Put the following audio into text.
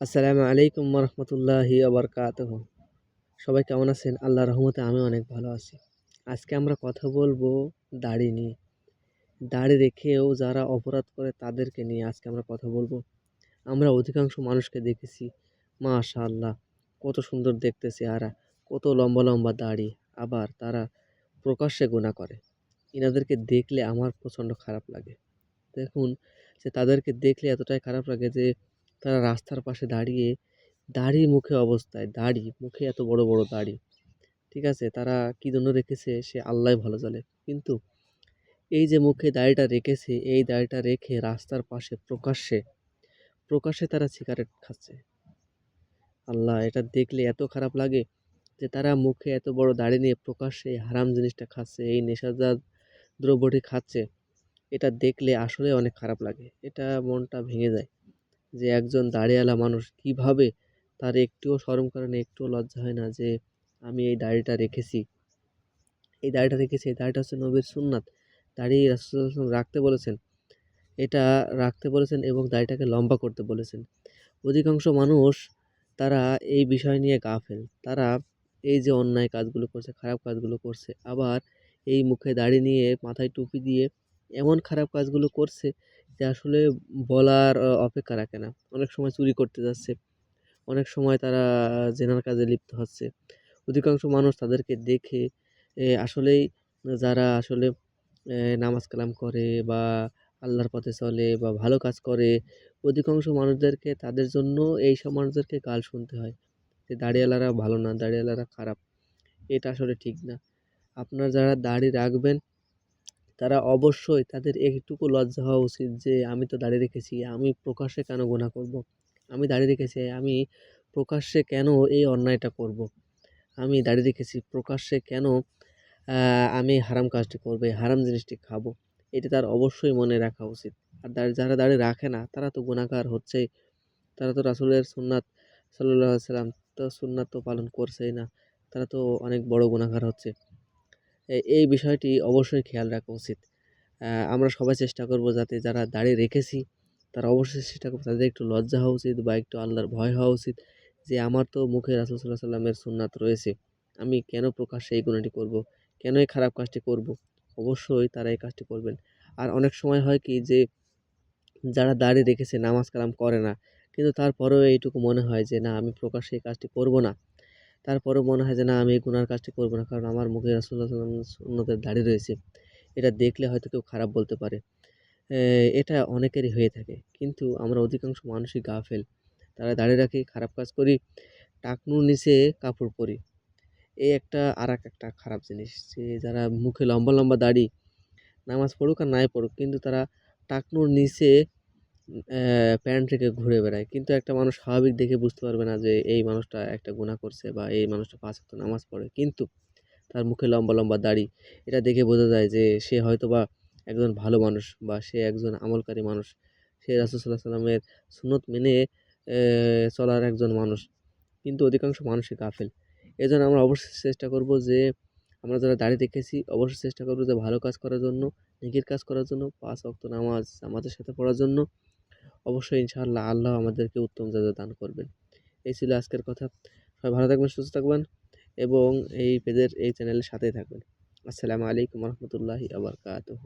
আসসালামু আলাইকুম রহমতুল্লাহি আবরকাতহ সবাই কেমন আছেন? আল্লাহ রহমতে আমি অনেক ভালো আছি। আজকে আমরা কথা বলব দাড়ি নিয়ে। দাড়ি রেখেও যারা অপরাধ করে তাদেরকে নিয়ে আজকে আমরা কথা বলব। আমরা অধিকাংশ মানুষকে দেখেছি মাশা আল্লাহ কত সুন্দর দেখতে চেহারা কত লম্বা লম্বা দাড়ি, আবার তারা প্রকাশ্যে গুণা করে। এনাদেরকে দেখলে আমার প্রচণ্ড খারাপ লাগে। দেখুন, যে তাদেরকে দেখলে এতটাই খারাপ লাগে যে তারা রাস্তার পাশে দাঁড়িয়ে দাড়ি মুখে অবস্থায়, দাড়ি, মুখে এত বড় বড় দাড়ি। ঠিক আছে? তারা কী জন্য রেখেছে? সে আল্লাহ ভালো জানে। কিন্তু এই যে মুখে দাড়িটা রেখেছে, এই দাড়িটা রেখে রাস্তার পাশে প্রকাশ্যে প্রকাশ্যে তারা সিগারেট খাচ্ছে। আল্লাহ, এটা দেখলে এত খারাপ লাগে যে তারা মুখে এত বড় দাড়ি নিয়ে প্রকাশ্যে হারাম জিনিসটা খাচ্ছে, এই নেশাজাত দ্রব্যটি খাচ্ছে। এটা দেখলে আসলে অনেক খারাপ লাগে। এটা মনটা ভেঙে যায়। যে একজন দাড়িওয়ালা মানুষ কীভাবে তার একটুও শরম করে না, একটুও লজ্জা হয় না যে আমি এই দাড়িটা রেখেছি। এই দাড়িটা রেখেছি, এই দাড়িটা হচ্ছে নবীর সুন্নাত। দাড়ি রাসুল রাখতে বলেছেন। এটা রাখতে বলেছেন এবং দাড়িটাকে লম্বা করতে বলেছেন। অধিকাংশ মানুষ তারা এই বিষয় নিয়ে গাফেল। তারা এই যে অন্যায় কাজগুলো করছে, খারাপ কাজগুলো করছে, আবার এই মুখে দাড়ি নিয়ে মাথায় টুপি দিয়ে এমন খারাপ কাজগুলো করছে যে আসলে বলার অপেক্ষা রাখে না। অনেক সময় চুরি করতে যাচ্ছে। অনেক সময় তারা জেনার কাজে লিপ্ত হচ্ছে। অধিকাংশ মানুষ তাদেরকে দেখে আসলেই যারা আসলে নামাজ কালাম করে বা আল্লাহর পথে চলে বা ভালো কাজ করে, অধিকাংশ মানুষদেরকে তাদের জন্য এই সব মানুষদেরকে গাল শুনতে হয় যে দাড়িওয়ালারা ভালো না দাড়িওয়ালারা খারাপ। এটা আসলে ঠিক না। আপনার যারা দাড়ি রাখবেন তারা অবশ্যই তাদের একটুকু লজ্জা হওয়া উচিত যে, আমি তো দাঁড়িয়ে রেখেছি, আমি প্রকাশ্যে কেন গুণা করব। আমি দাঁড়িয়ে রেখেছি, আমি প্রকাশ্যে কেন এই অন্যায়টা করব। আমি দাঁড়িয়ে রেখেছি, প্রকাশ্যে কেন আমি হারাম কাজটি করব হারাম জিনিসটি খাব? এটা তার অবশ্যই মনে রাখা উচিত। আর যারা দাঁড়িয়ে রাখে না, তারা তো গুণাকার হচ্ছেই। তারা তো রাসুলের সুন্নাত সাল্লাহ সাল্লাম তো সুন্নাত তো পালন করছেই না। তারা তো অনেক বড় গুণাকার হচ্ছে। এই বিষয়টি অবশ্যই খেয়াল রাখা উচিত। আমরা সবাই চেষ্টা করব যাতে যারা দাঁড়িয়ে রেখেছি, তারা অবশ্যই চেষ্টা করব। তাদের একটু লজ্জা হওয়া উচিত বা একটু আল্লাহর ভয় হওয়া উচিত যে, আমার তো মুখে রাসুল সাল্লাহ সাল্লামের সুন্নাত রয়েছে। আমি কেন প্রকাশ্যে এই গুণাটি করব? কেন এই খারাপ কাজটি করব? অবশ্যই তারা এই কাজটি করবেন। আর অনেক সময় হয় কি যে, যারা দাঁড়িয়ে রেখেছে, নামাজ কালাম করে না, কিন্তু তারপরেও এইটুকু মনে হয় যে, না, আমি প্রকাশ্যে এই কাজটি করব না। তারপরেও মনে হয় যে, না, আমি এই গুনার কাজটি করব না। কারণ আমার মুখে রাসুল্লাহ সুন্নতের দাড়ি রয়েছে। এটা দেখলে হয়তো কেউ খারাপ বলতে পারে। এটা অনেকেরই হয়ে থাকে। কিন্তু আমরা অধিকাংশ মানুষই গা ফেল তারা দাঁড়িয়ে রাখি, খারাপ কাজ করি, টাকনুর নিচে কাপড় পরি। এই একটা আর একটা খারাপ জিনিস। যে, যারা মুখে লম্বা লম্বা দাড়ি, নামাজ পড়ুক আর নাই পড়ুক, কিন্তু তারা টাকনুর নিচে প্যান্ট রেখে ঘুরে বেড়ায়। কিন্তু একটা মানুষ স্বাভাবিক দেখে বুঝতে পারবে না যে এই মানুষটা একটা গুণা করছে বা এই মানুষটা পাঁচ ওয়াক্ত নামাজ পড়ে। কিন্তু তার মুখে লম্বা লম্বা দাড়ি, এটা দেখে বোঝা যায় যে সে হয়তো বা একজন ভালো মানুষ বা সে একজন আমলকারী মানুষ। সে রাসুসাল্লাহ সাল্লামের সুনত মেনে চলার একজন মানুষ। কিন্তু অধিকাংশ মানুষই এই জন্য আমরা অবশ্যই চেষ্টা করব যে আমরা যারা দাঁড়িয়ে দেখেছি, অবশ্যই চেষ্টা করব যে ভালো কাজ করার জন্য, নেকির কাজ করার জন্য, পাঁচ অক্ত নামাজ আমাদের সাথে পড়ার জন্য। অবশ্যই ইনশাআল্লাহ আল্লাহ আমাদেরকে উত্তম জায়গা দান করবেন। এই ছিল আজকের কথা। সবাই ভালো থাকবেন, সুস্থ থাকবেন এবং এই পেজের এই চ্যানেলের সাথেই থাকবেন। আসসালামু আলাইকুম রহমতুল্লাহি আবরকাতহ